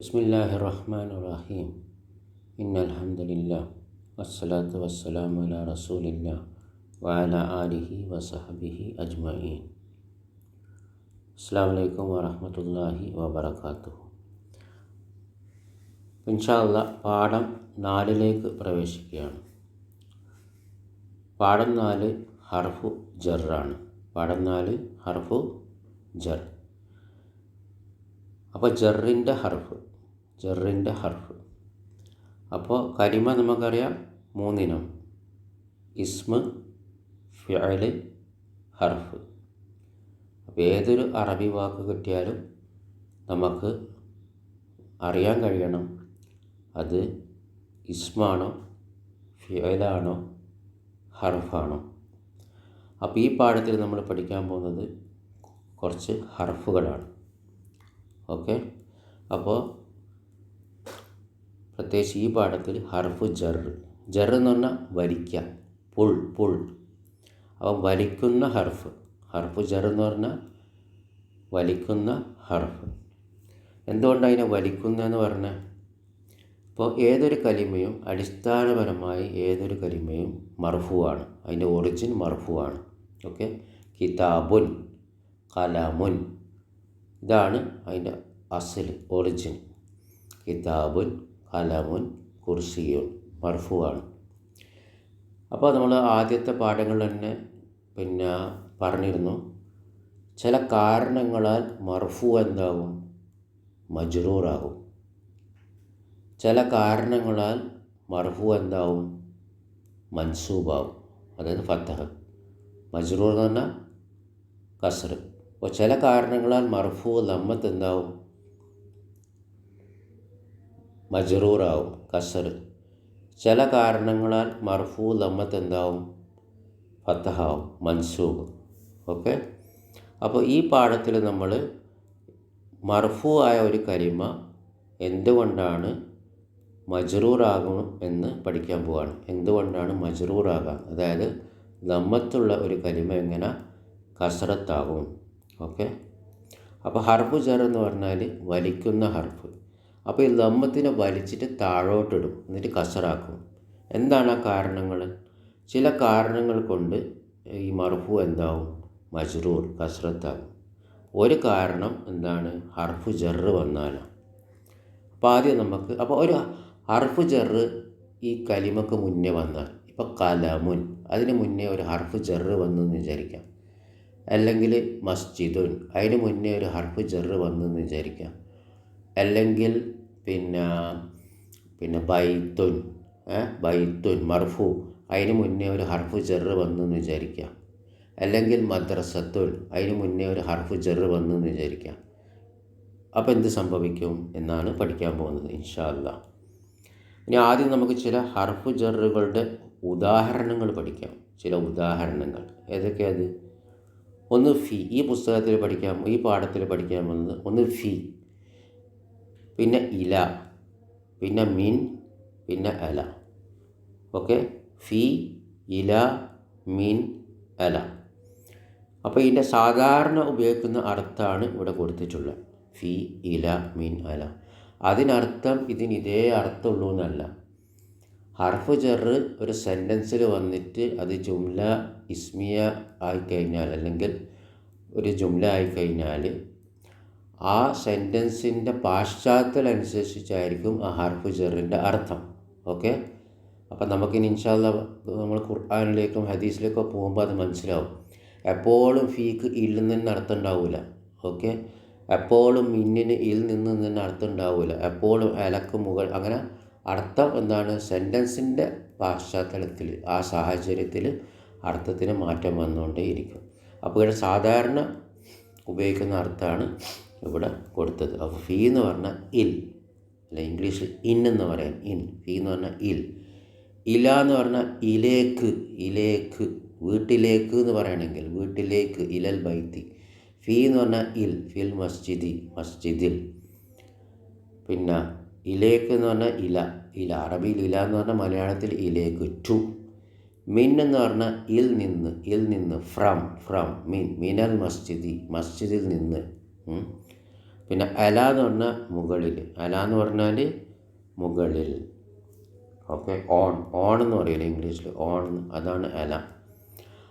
بسم الله الرحمن الرحيم إن الحمد لله والصلاة والسلام على رسول الله وعلى آله وصحبه أجمعين അസ്സാം വലൈക്കും വറഹമത്തല്ലാഹി വബർക്കാത്തു ഇൻഷാല്ല പാഠം നാലിലേക്ക് പ്രവേശിക്കുകയാണ് പാഠം നാല് ഹർഫു ജറാണ് പാഠം നാല് ഹർഫു ജർ അപ്പോൾ ജറിൻ്റെ ഹർഫ് ജറിന്റെ ഹർഫ്. അപ്പോൾ കരിമ നമുക്കറിയാം മൂന്നിനം. ഇസ്മ ഫിഅൽ ഹർഫ്. അപ്പോൾ ഏതൊരു അറബി വാക്ക് കിട്ടിയാലും നമുക്ക് അറിയാൻ കഴിയണം. അത് ഇസ്മാണോ ഫിഅലാണോ ഹർഫാണോ. അപ്പോൾ ഈ പാഠത്തിൽ നമ്മൾ പഠിക്കാൻ പോകുന്നത് കുറച്ച് ഹർഫുകളാണ്. ഓക്കെ? അപ്പോൾ പ്രത്യേകിച്ച് ഈ പാഠത്തിൽ ഹർഫ് ജർ ജർ എന്ന് പറഞ്ഞാൽ വലിക്കുക പുൾ പുൾ. അപ്പം വലിക്കുന്ന ഹർഫ് ഹർഫ് ജർ എന്ന് പറഞ്ഞാൽ വലിക്കുന്ന ഹർഫ്. എന്തുകൊണ്ടാണ് അതിനെ വലിക്കുന്നതെന്ന് പറഞ്ഞാൽ ഇപ്പോൾ ഏതൊരു കലിമയും അടിസ്ഥാനപരമായി ഏതൊരു കലിമയും മർഫുവാണ്. അതിന്റെ ഒറിജിൻ മർഫുവാണ്. ഓക്കെ? കിതാബുൻ കലാമുൻ. ഇതാണ് അതിന്റെ അസൽ ഒറിജിൻ. കിതാബുൻ കലമുൻ കുർസിയുൻ മർഫുവാണ്. അപ്പോൾ നമ്മൾ ആദ്യത്തെ പാഠങ്ങൾ തന്നെ പിന്നെ പറഞ്ഞിരുന്നു. ചില കാരണങ്ങളാൽ മർഫു എന്താകും മജ്റൂറാകും. ചില കാരണങ്ങളാൽ മർഫു എന്താവും? മൻസൂബാവും. അതായത് ഫത്തഹ്. മജ്റൂർ എന്ന് പറഞ്ഞാൽ കസർ അപ്പോൾ ചില കാരണങ്ങളാൽ മർഫു ലമ്മത്ത് എന്താവും? മജറൂറാവും കസർ ചില കാരണങ്ങളാൽ മർഫു ലമ്മത്ത് എന്താവും ഫത്തഹാവും മൻസൂബ്. ഓക്കെ? അപ്പോൾ ഈ പാഠത്തിൽ നമ്മൾ മർഫു ആയ ഒരു കരിമ എന്തുകൊണ്ടാണ് മജറൂറാകും എന്ന് പഠിക്കാൻ പോവാണ്. എന്തുകൊണ്ടാണ് മജറൂറാകാം? അതായത് നമ്മത്തുള്ള ഒരു കരിമ എങ്ങനെ കസറത്താകും? ഓക്കെ? അപ്പോൾ ഹർഫ് ജർ എന്ന് പറഞ്ഞാൽ വലിക്കുന്ന ഹർഫ്. അപ്പോൾ ഈ ലമ്മത്തിനെ വലിച്ചിട്ട് താഴോട്ടിടും എന്നിട്ട് കസറാക്കും. എന്താണ് ആ കാരണങ്ങൾ? ചില കാരണങ്ങൾ കൊണ്ട് ഈ മർഫു എന്താവും? മജ്റൂർ കസ്രത്താകും ഒരു കാരണം എന്താണ്? ഹർഫു ജറ് വന്നാലാണ് അപ്പോൾ ആദ്യം നമുക്ക് അപ്പോൾ ഒരു ഹർഫു ജറ് ഈ കലിമക്ക് മുന്നേ വന്നാൽ ഇപ്പോൾ കലമുൻ അതിന് മുന്നേ ഒരു ഹർഫ് ജറ് വന്നു എന്ന് വിചാരിക്കാം. അല്ലെങ്കിൽ മസ്ജിദുൻ അതിന് മുന്നേ ഒരു ഹർഫ് ജറ് വന്നു എന്ന് വിചാരിക്കാം. അല്ലെങ്കിൽ പിന്നെ പിന്നെ ബൈത്തുൻ ബൈത്തുൻ മർഫു. അതിന് മുന്നേ ഒരു ഹർഫ് ജർ വന്നു എന്ന് വിചാരിക്കാം. അല്ലെങ്കിൽ മദ്രസത്തുൽ അതിന് മുന്നേ ഒരു ഹർഫ് ജർ വന്നു എന്ന് വിചാരിക്കാം. അപ്പോൾ എന്ത് സംഭവിക്കും എന്നാണ് പഠിക്കാൻ പോകുന്നത് ഇൻഷാ അല്ല ഇനി ആദ്യം നമുക്ക് ചില ഹർഫ് ജറുകളുടെ ഉദാഹരണങ്ങൾ പഠിക്കാം. ചില ഉദാഹരണങ്ങൾ. ഏതൊക്കെയത് ഒന്ന് ഫി. ഈ പുസ്തകത്തിൽ പഠിക്കാൻ ഈ പാഠത്തിൽ പഠിക്കാൻ പോകുന്നത് ഒന്ന് ഫി. പിന്നെ ഇല പിന്നെ മിൻ പിന്നെ അല ഓക്കെ? ഫി ഇല മിൻ അല അപ്പോൾ ഇതിന്റെ സാധാരണ ഉപയോഗിക്കുന്ന അർത്ഥമാണ് ഇവിടെ കൊടുത്തിട്ടുള്ളത്. ഫി ഇല മിൻ അല അതിനർത്ഥം ഇതിന് ഇതേ അർത്ഥമുള്ളൂ എന്നല്ല ഹർഫ് ചെറ് ഒരു സെന്റൻസിൽ വന്നിട്ട് അത് ജുംല ഇസ്മിയ ആയിക്കഴിഞ്ഞാൽ അല്ലെങ്കിൽ ഒരു ജുംല ആയിക്കഴിഞ്ഞാൽ ആ സെന്റൻസിന്റെ പാശ്ചാത്തലം അനുസരിച്ചായിരിക്കും ആ ഹർഫ് അർത്ഥം. ഓക്കെ? അപ്പം നമുക്കിനി ഇൻഷാല്ല നമ്മൾ ഖുർആാനിലേക്കും ഹദീസിലേക്കോ പോകുമ്പോൾ അത് മനസ്സിലാവും. എപ്പോഴും ഫീക്ക് ഇൽ നിന്ന് അർത്ഥം ഉണ്ടാവില്ല ഓക്കെ? എപ്പോഴും മിന്നിന് ഇൽ നിന്ന് തന്നെ അർത്ഥം ഉണ്ടാവില്ല എപ്പോഴും അലക്ക് മുകൾ അങ്ങനെ അർത്ഥം എന്താണ്? സെന്റൻസിന്റെ പാശ്ചാത്തലത്തിൽ ആ സാഹചര്യത്തിൽ അർത്ഥത്തിന് മാറ്റം വന്നുകൊണ്ടേയിരിക്കും. അപ്പോൾ ഇവിടെ സാധാരണ ഉപയോഗിക്കുന്ന അർത്ഥമാണ് ഇവിടെ കൊടുത്തത്. അപ്പോൾ ഫീ എന്ന് പറഞ്ഞാൽ ഇൽ. അല്ല ഇംഗ്ലീഷിൽ ഇൻ എന്ന് പറയാം. ഇൻ. ഫീ എന്ന് പറഞ്ഞാൽ ഇൽ. ഇല എന്ന് പറഞ്ഞാൽ ഇലേക്ക്. ഇലേക്ക്. വീട്ടിലേക്ക് എന്ന് പറയണമെങ്കിൽ വീട്ടിലേക്ക് ഇലൽ ബൈത്തി. ഫീ എന്ന് പറഞ്ഞാൽ ഇൽ. ഫിൽ മസ്ജിദി. മസ്ജിദിൽ. പിന്നെ ഇലേക്ക് എന്ന് പറഞ്ഞാൽ ഇല. ഇല. അറബിയിൽ ഇല എന്ന് പറഞ്ഞാൽ മലയാളത്തിൽ ഇലേക്ക്. ടു. മിൻ എന്ന് പറഞ്ഞാൽ ഇൽ നിന്ന്. ഇൽ നിന്ന് ഫ്രം. ഫ്രം. മിൻ. മിനൽ മസ്ജിദി. മസ്ജിദിൽ നിന്ന്. പിന്നെ അല എന്ന് പറഞ്ഞാൽ മുകളിൽ അല എന്ന് പറഞ്ഞാൽ മുകളിൽ. ഓക്കെ? ഓൺ. ഓൺ എന്ന് പറയില്ല ഇംഗ്ലീഷിൽ ഓൺ. അതാണ് അല.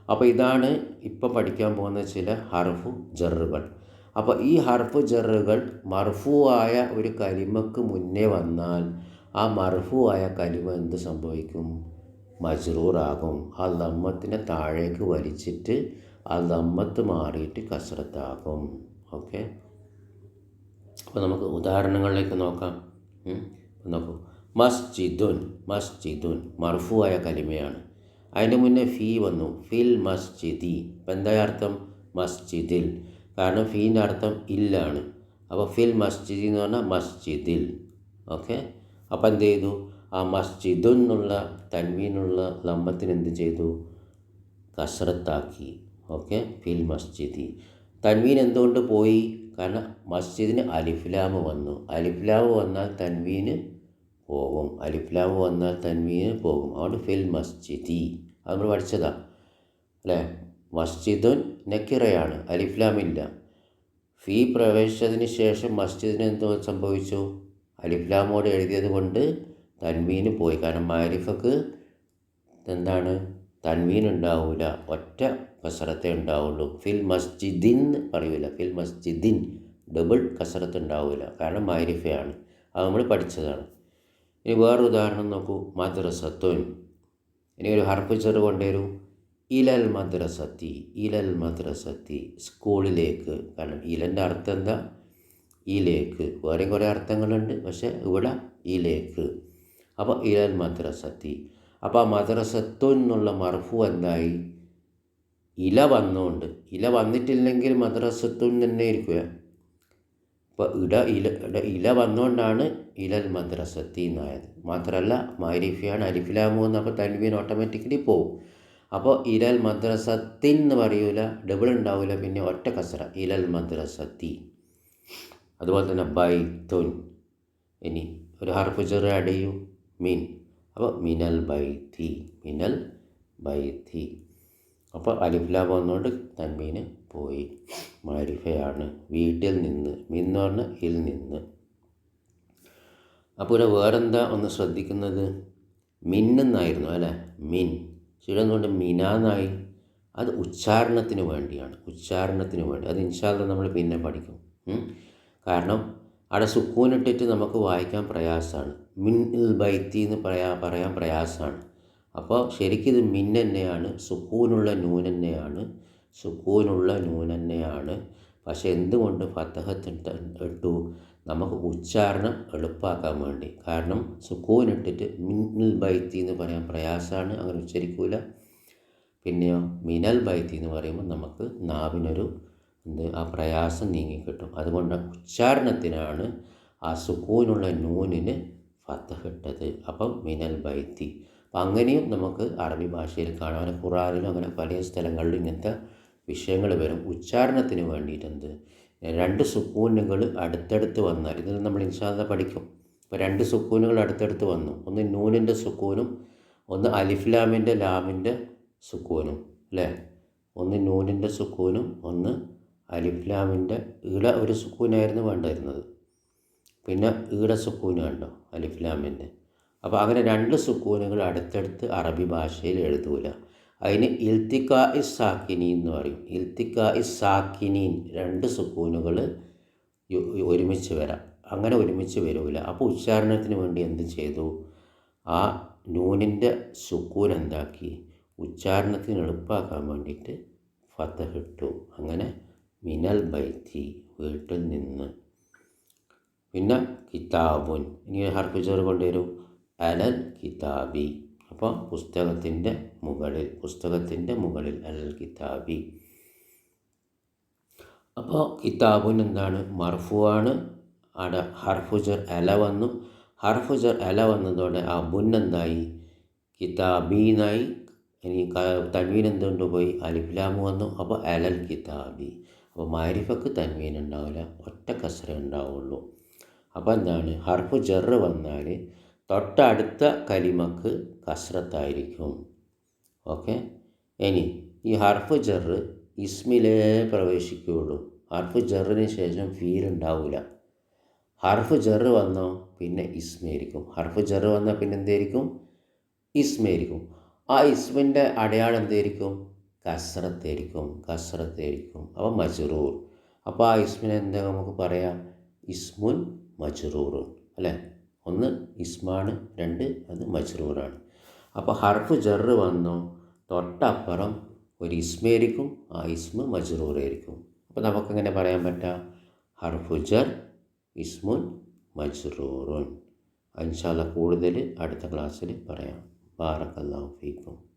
അപ്പോൾ ഇതാണ് ഇപ്പോൾ പഠിക്കാൻ പോകുന്ന ചില ഹർഫു ജറുകൾ. അപ്പോൾ ഈ ഹർഫു ജറുകൾ മർഫു ആയ ഒരു കലിമക്ക് മുന്നേ വന്നാൽ ആ മർഫു ആയ കലിമ എന്ത് സംഭവിക്കും? മജ്റൂറാകും. ആ ദമ്മത്തിനെ താഴേക്ക് വലിച്ചിട്ട് ആ ദമ്മത്ത് മാറിയിട്ട് കസറത്താകും ഓക്കെ? അപ്പോൾ നമുക്ക് ഉദാഹരണങ്ങളിലേക്ക് നോക്കാം. നോക്കൂ. മസ്ജിദുൻ മസ്ജിദുൻ മർഫുവായ കലിമയാണ്. അതിന്റെ മുന്നേ ഫീ വന്നു. ഫിൽ മസ്ജിദി. ഇപ്പം എന്താ അർത്ഥം? മസ്ജിദിൽ. കാരണം ഫീന്റെ അർത്ഥം ഇല്ലാണ്. അപ്പോൾ ഫിൽ മസ്ജിദി എന്ന് പറഞ്ഞാൽ മസ്ജിദിൽ. ഓക്കെ? അപ്പം എന്ത് ചെയ്തു? ആ മസ്ജിദുൻ എന്നുള്ള തന്മീനുള്ള ലംബത്തിന് എന്ത് ചെയ്തു? കസറത്താക്കി. ഓക്കെ? ഫിൽ മസ്ജിദി. തന്മീൻ എന്തുകൊണ്ട് പോയി? കാരണം മസ്ജിദിന് അലിഫ്ലാമ് വന്നു. അലിഫ്ലാമ് വന്നാൽ തൻവീന് പോകും. അലിഫ്ലാമ് വന്നാൽ തൻവീന് പോകും. അതുകൊണ്ട് ഫിൽ മസ്ജിദി. അത് നമ്മൾ പഠിച്ചതാണ് അല്ലേ? മസ്ജിദുൻ നക്കിറയാണ്. അലിഫ്ലാമില്ല ഫീ പ്രവേശിച്ചതിന് ശേഷം മസ്ജിദിന് എന്തോ സംഭവിച്ചു? അലിഫ്ലാമോട് എഴുതിയത് കൊണ്ട് തൻവീന് പോയി. കാരണം മാരിഫക്ക് എന്താണ്? തൻവീൻ ഉണ്ടാവില്ല ഒറ്റ കസറത്തെ ഉണ്ടാവുള്ളൂ. ഫിൽ മസ്ജിദിൻ പറയൂല. ഫിൽ മസ്ജിദിൻ ഡബിൾ കസറത്ത് ഉണ്ടാവില്ല കാരണം മാരിഫയാണ്. അത് നമ്മൾ പഠിച്ചതാണ്. ഇനി വേറൊരു ഉദാഹരണം നോക്കൂ. മദ്രസത്തുൻ. ഇനി ഒരു ഹർഫ് കൊണ്ടുവരൂ. ഇലൽ മദ്രസത്തി ഇലൽ മദ്രസത്തി സ്കൂളിലേക്ക്. കാരണം ഇലന്റെ അർത്ഥം എന്താ? ഇലേക്ക്. വേറെയും കുറേ അർത്ഥങ്ങളുണ്ട്. പക്ഷേ ഇവിടെ ഇലേക്ക്. അപ്പോൾ ഇലൽ മദ്രസത്തി. അപ്പോൾ ആ മദ്രസത്തു എന്നുള്ള മർഫു എന്തായി? ഇല വന്നുകൊണ്ട് ഇല വന്നിട്ടില്ലെങ്കിൽ മദ്രസത്തുൻ തന്നെ ഇരിക്കുക ഇപ്പോൾ ഇട ഇല ഇല വന്നുകൊണ്ടാണ് ഇലൽ മദ്രസത്തി എന്നായത് മാത്രമല്ല മാരിഫിയാണ് അലിഫിലാമു എന്നപ്പോൾ തൻവീൻ ഓട്ടോമാറ്റിക്കലി പോവും. അപ്പോൾ ഇലൽ മദ്രസത്തി എന്ന് പറയൂല ഡബിൾ ഉണ്ടാവില്ല പിന്നെ ഒറ്റ കസറ ഇലൽ മദ്രസത്തി. അതുപോലെ തന്നെ ബൈത്തുൻ. ഇനി ഒരു ഹർഫ് ചെറു ചെയ്യൂ മീൻ. അപ്പോൾ മിനൽ ബൈത്തി മിനൽ ബൈത്തി അപ്പോൾ അലിഫ്ലാബ് വന്നുകൊണ്ട് തൻമീന് പോയി. മാരിഫയാണ് വീട്ടിൽ നിന്ന് മിന്ന് പറഞ്ഞ ഇൽ നിന്ന്. അപ്പോൾ ഇവിടെ വേറെന്താ ഒന്ന് ശ്രദ്ധിക്കുന്നത്? മിന്നെന്നായിരുന്നു അല്ലേ? മിൻ. ചിലതുകൊണ്ട് മിനാന്നായി. അത് ഉച്ചാരണത്തിന് വേണ്ടിയാണ് ഉച്ചാരണത്തിന് വേണ്ടി. അത് ഇൻഷാല്ല നമ്മൾ പിന്നെ പഠിക്കും. കാരണം അവിടെ സുക്കൂനിട്ടിട്ട് നമുക്ക് വായിക്കാൻ പ്രയാസമാണ്. മിൻ ഇൽ ബൈത്തി എന്ന് പറയാ പറയാൻ പ്രയാസമാണ്. അപ്പോൾ ശരിക്കും ഇത് മിൻ തന്നെയാണ് സുക്കൂനുള്ള നൂൻ തന്നെയാണ് സുക്കൂനുള്ള നൂൻ തന്നെയാണ്. പക്ഷെ എന്തുകൊണ്ട് ഫത്തഹത്തിട്ട് ഇട്ടു നമുക്ക് ഉച്ചാരണം എളുപ്പമാക്കാൻ വേണ്ടി. കാരണം സുക്കൂനിട്ടിട്ട് മിന്നൽ ബൈത്തി എന്ന് പറയാൻ പ്രയാസമാണ് അങ്ങനെ ഉച്ചരിക്കൂല. പിന്നെയോ മിനൽ ബൈത്തി എന്ന് പറയുമ്പോൾ നമുക്ക് നാവിനൊരു എന്ത് ആ പ്രയാസം നീങ്ങിക്കിട്ടും അതുകൊണ്ട് ഉച്ചാരണത്തിനാണ് ആ സുക്കൂനുള്ള നൂനിന് ഫത്തഹ് ഇട്ടത്. അപ്പം മിനൽ ബൈത്തി. അപ്പം അങ്ങനെയും നമുക്ക് അറബി ഭാഷയിൽ കാണാൻ ഖുറാനിലും അങ്ങനെ പല സ്ഥലങ്ങളിലും ഇങ്ങനത്തെ വിഷയങ്ങൾ വരും. ഉച്ചാരണത്തിന് വേണ്ടിയിട്ടുണ്ട് രണ്ട് സുക്കൂനുകൾ അടുത്തടുത്ത് വന്നാൽ ഇതിൽ നമ്മൾ ഇൻഷാദ പഠിക്കും. ഇപ്പോൾ രണ്ട് സുക്കൂനുകൾ അടുത്തടുത്ത് വന്നു. ഒന്ന് നൂനിന്റെ സുക്കൂനും ഒന്ന് അലിഫ്ലാമിന്റെ ലാമിന്റെ സുക്കൂനും അല്ലേ? ഒന്ന് നൂനിന്റെ സുക്കൂനും ഒന്ന് അലിഫ്ലാമിന്റെ ഈട ഒരു സുക്കൂനായിരുന്നു വേണ്ടിയിരുന്നത്. പിന്നെ ഈട സുക്കൂനും കണ്ടോ അലിഫ്ലാമിന്റെ അപ്പോൾ അങ്ങനെ രണ്ട് സുക്കൂനുകൾ അടുത്തടുത്ത് അറബി ഭാഷയിൽ എഴുതൂല. അതിന് ഇൽത്തിക്ക ഇസ് സാക്കിനി എന്ന് പറയും. ഇൽത്തിക്ക ഇസ് രണ്ട് സുക്കൂനുകൾ ഒരുമിച്ച് വരാം. അങ്ങനെ ഒരുമിച്ച് വരൂല. അപ്പോൾ ഉച്ചാരണത്തിന് വേണ്ടി എന്ത് ചെയ്തു? ആ നൂനിന്റെ സുക്കൂൻ എന്താക്കി? ഉച്ചാരണത്തിന് എളുപ്പമാക്കാൻ വേണ്ടിയിട്ട് ഫത്തഹിട്ടു അങ്ങനെ മിനൽ ബൈത്തി വീട്ടിൽ നിന്ന് പിന്നെ കിതാബുൻ. ഇനി ഹർഫ് ജർ കൊണ്ടുവരും. അലൽ കിതാബി. അപ്പോൾ പുസ്തകത്തിന്റെ മുകളിൽ പുസ്തകത്തിന്റെ മുകളിൽ അലൽ കിതാബി. അപ്പോൾ കിതാബുൻ എന്താണ്? മർഫുവാണ് അവിടെ ഹർഫുജർ അല വന്നു. ഹർഫുജർ അല വന്നതോടെ ആ ബുൻ എന്തായി? കിതാബീന്നായി ഇനി തൻവീൻ എന്തുകൊണ്ട് പോയി? അലിഫ്ലാമു വന്നു. അപ്പോൾ അലൽ കിതാബി. അപ്പോൾ മാരിഫക്ക് തൻവീൻ ഉണ്ടാവില്ല. ഒറ്റ കസര ഉണ്ടാവുള്ളൂ. അപ്പോൾ എന്താണ്? ഹർഫ് ജറ് വന്നാൽ തൊട്ടടുത്ത കലിമക്ക് കസ്രത്തായിരിക്കും. ഓക്കെ? ഇനി ഈ ഹർഫ് ജറ് ഇസ്മിലേ പ്രവേശിക്കുകയുള്ളൂ. ഹർഫ് ജറിന് ശേഷം ഫീൽ ഉണ്ടാവില്ല ഹർഫ് ജറ് വന്നോ പിന്നെ ഇസ്മയായിരിക്കും ഹർഫ് ജറ് വന്നാൽ പിന്നെ എന്തായിരിക്കും ഇസ്മയായിരിക്കും ആ ഇസ്മിന്റെ അടയാളം എന്തായിരിക്കും? കസ്രത്തായിരിക്കും. കസ്രത്തായിരിക്കും. അപ്പോൾ മജറൂർ. അപ്പോൾ ആ ഇസ്മിനെ എന്താ നമുക്ക് പറയാം? ഇസ്മുൻ മജറൂർ അല്ലേ? ഒന്ന് ഇസ്മാണ് രണ്ട് അത് മജ്റൂറാണ്. അപ്പോൾ ഹർഫ് ജറ് വന്നോ തൊട്ടപ്പുറം ഒരു ഇസ്മേരിക്കും ആ ഇസ്മ മജറൂറായിരിക്കും. അപ്പോൾ നമുക്കങ്ങനെ പറയാൻ പറ്റാം? ഹർഫു ജർ ഇസ്മുൻ മജ്റൂറുൻ. അൻഷാല കൂടുതൽ അടുത്ത ക്ലാസ്സിൽ പറയാം. ബാറക്കല്ലാഹു ഫീക്കും.